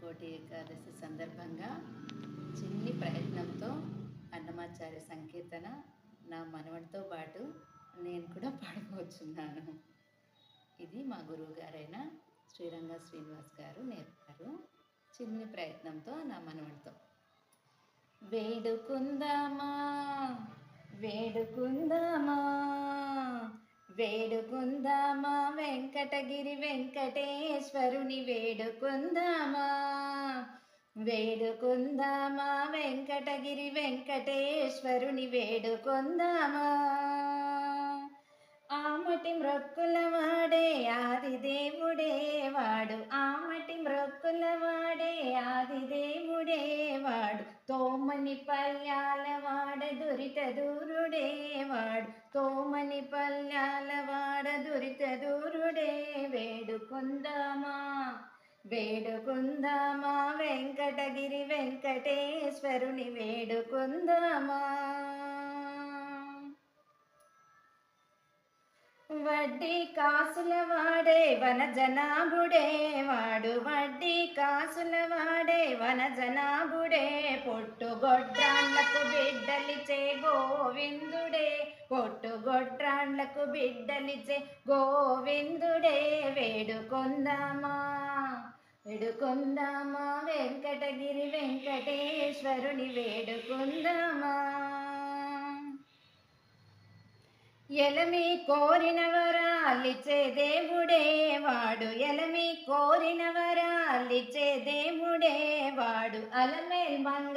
కోటి ఏకాదశి సందర్భంగా చిన్ని ప్రయత్నంతో అన్నమాచార్య సంకీర్తన నా మనవడితో పాటు నేను కూడా పాడుకోవచ్చున్నాను. ఇది మా గురువు గారైన శ్రీరంగ శ్రీనివాస్ గారు నేర్పారు చిన్ని ప్రయత్నంతో నా మనవడితో. వేడుకుందామా? వేడుకుందామా? వేడుకుందామా వెంకటగిరి వెంకటేశ్వరుని వేడుకుందామా? వేడుకుందామా వెంకటగిరి వెంకటేశ్వరుని వేడుకుందామా? ఆమటి మ్రొక్కుల వాడే ఆది దేవుడే వాడు ఆమటి మ్రొక్కుల వాడే ఆది దేవుడే వాడు. తోమని పల్యాల వాడ దురిత దూరుడే వాడు. తోమని పల్యాల వాడ దూరుడే వేడుకుందామా? వేడుకుందామా? వెంకటగిరి వెంకటేశ్వరుని వేడుకుందామా? వడ్డీ కాసుల వాడే వన జనాభుడే వాడు వడ్డీ కాసుల వాడే వన జనాభుడే. పొట్టుగొడ్రాళ్ళకు బిడ్డలిచే గోవిందుడే. పొట్టుగొడ్రాళ్ళకు బిడ్డలిచే గోవిందుడే వేడుకొందామా. వేడుకొందామా. వెంకటగిరి వెంకటేశ్వరుని వేడుకొందామా. ఎలమి కోరిన వరాలిచ్చే దేవుడే వాడు. ఎలమి కోరిన వరాలిచ్చే దేవుడే వాడు. అలమేల్ మంగ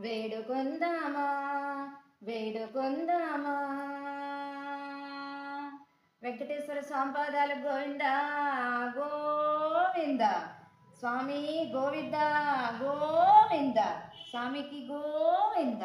వేడుకుందామా? వేడుకుందామా? వెంకటేశ్వర స్వామి పాదాలు గోవింద? గోవింద. స్వామి గోవింద? గోవింద. స్వామికి గోవింద.